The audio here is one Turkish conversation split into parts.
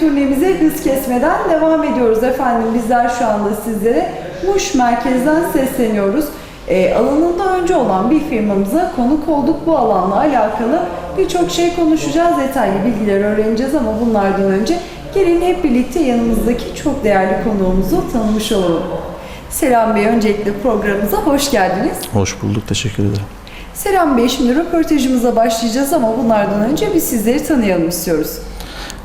turnemize hız kesmeden devam ediyoruz efendim. Bizler şu anda sizlere Muş merkezden sesleniyoruz. Ee, alanında önce olan bir firmamıza konuk olduk. Bu alanla alakalı birçok şey konuşacağız. Detaylı bilgiler öğreneceğiz ama bunlardan önce gelin hep birlikte yanımızdaki çok değerli konuğumuzu tanımış olalım. Selam Bey, öncelikle programımıza hoş geldiniz. Hoş bulduk, teşekkür ederim. Selam Bey, şimdi röportajımıza başlayacağız ama bunlardan önce biz sizleri tanıyalım istiyoruz.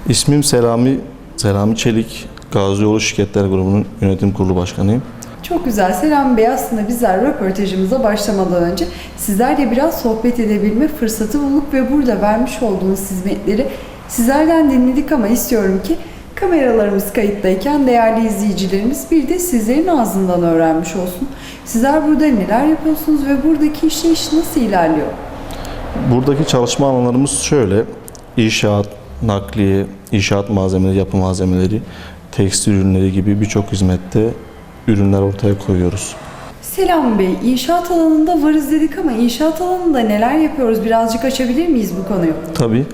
İsmim Selami, Selami Çelik, Gazi Yolu Şirketler Grubu'nun yönetim kurulu başkanıyım. Çok güzel. Selam Bey aslında bizler röportajımıza başlamadan önce sizlerle biraz sohbet edebilme fırsatı bulduk ve burada vermiş olduğunuz hizmetleri sizlerden dinledik ama istiyorum ki kameralarımız kayıttayken değerli izleyicilerimiz bir de sizlerin ağzından öğrenmiş olsun. Sizler burada neler yapıyorsunuz ve buradaki işleyiş nasıl ilerliyor? Buradaki çalışma alanlarımız şöyle, inşaat, nakliye, inşaat malzemeleri, yapı malzemeleri, tekstil ürünleri gibi birçok hizmette ürünler ortaya koyuyoruz. Selam Bey, inşaat alanında varız dedik ama inşaat alanında neler yapıyoruz? Birazcık açabilir miyiz bu konuyu? Tabii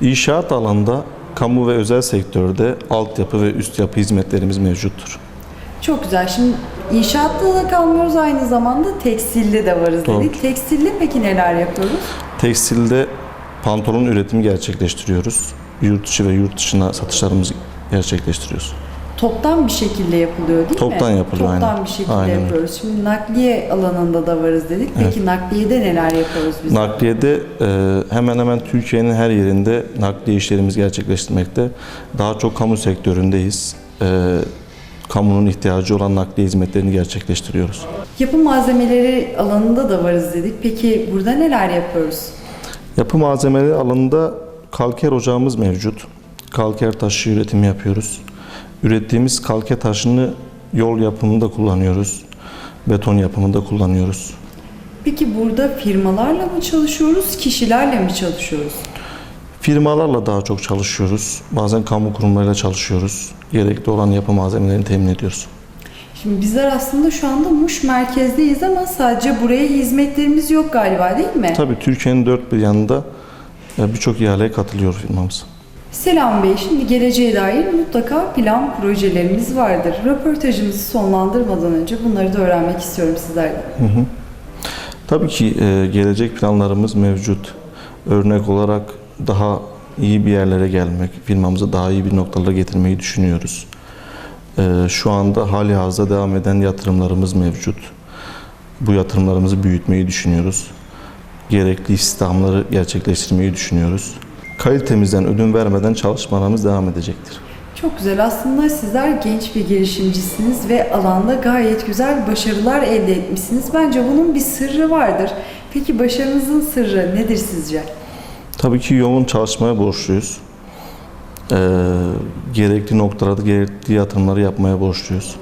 inşaat alanında kamu ve özel sektörde altyapı ve üst yapı hizmetlerimiz mevcuttur. Çok güzel. Şimdi inşaatta da kalmıyoruz aynı zamanda tekstilde de varız Doğru. dedik. Tekstilde peki neler yapıyoruz? Tekstilde pantolon üretimi gerçekleştiriyoruz. Yurt içi ve yurt dışına satışlarımızı gerçekleştiriyoruz. Toptan bir şekilde yapılıyor değil mi? Toptan yapılıyor, Toptan aynen. bir şekilde Aynen yapıyoruz. Şimdi nakliye alanında da varız dedik. Peki nakliyede neler yapıyoruz biz? Nakliyede e, hemen hemen Türkiye'nin her yerinde nakliye işlerimiz gerçekleştirmekte. Daha çok kamu sektöründeyiz. E, kamunun ihtiyacı olan nakliye hizmetlerini gerçekleştiriyoruz. Yapı malzemeleri alanında da varız dedik. Peki burada neler yapıyoruz? Yapı malzemeleri alanında kalker ocağımız mevcut. Kalker taşı üretimi yapıyoruz. Ürettiğimiz kalker taşını yol yapımında kullanıyoruz. Beton yapımında kullanıyoruz. Peki burada firmalarla mı çalışıyoruz, kişilerle mi çalışıyoruz? Firmalarla daha çok çalışıyoruz. Bazen kamu kurumlarıyla çalışıyoruz. Gerekli olan yapı malzemelerini temin ediyoruz. Şimdi bizler aslında şu anda Muş merkezdeyiz ama sadece buraya hizmetlerimiz yok galiba değil mi? Tabii Türkiye'nin dört bir yanında birçok ihaleye katılıyor firmamız. Selam Bey, şimdi geleceğe dair mutlaka plan projelerimiz vardır. Röportajımızı sonlandırmadan önce bunları da öğrenmek istiyorum sizlerden. Tabii ki e, gelecek planlarımız mevcut. Örnek olarak daha iyi bir yerlere gelmek, firmamızı daha iyi bir noktalara getirmeyi düşünüyoruz. E, Şu anda hali hazırda devam eden yatırımlarımız mevcut. Bu yatırımlarımızı büyütmeyi düşünüyoruz. Gerekli istihdamları gerçekleştirmeyi düşünüyoruz. Kalitemizden ödün vermeden çalışmalarımız devam edecektir. Çok güzel. Aslında sizler genç bir girişimcisiniz ve alanda gayet güzel başarılar elde etmişsiniz. Bence bunun bir sırrı vardır. Peki başarınızın sırrı nedir sizce? Tabii ki yoğun çalışmaya borçluyuz. Ee, gerekli noktalarda gerekli yatırımları yapmaya borçluyuz.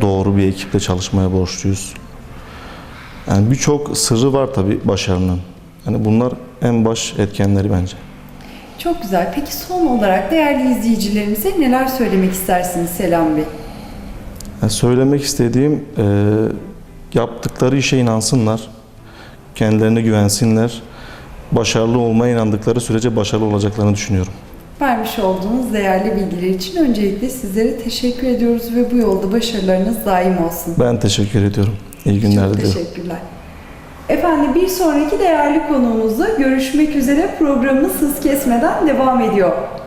Doğru bir ekiple çalışmaya borçluyuz. Yani birçok sırrı var tabii başarının. Yani bunlar en baş etkenleri bence. Çok güzel. Peki son olarak değerli izleyicilerimize neler söylemek istersiniz Selam Bey? Yani söylemek istediğim e, yaptıkları işe inansınlar, kendilerine güvensinler. Başarılı olmaya inandıkları sürece başarılı olacaklarını düşünüyorum. Vermiş olduğunuz değerli bilgiler için öncelikle sizlere teşekkür ediyoruz ve bu yolda başarılarınız daim olsun. Ben teşekkür ediyorum. İyi günler Çok teşekkürler. Efendim bir sonraki değerli konuğumuzla görüşmek üzere programımız hız kesmeden devam ediyor.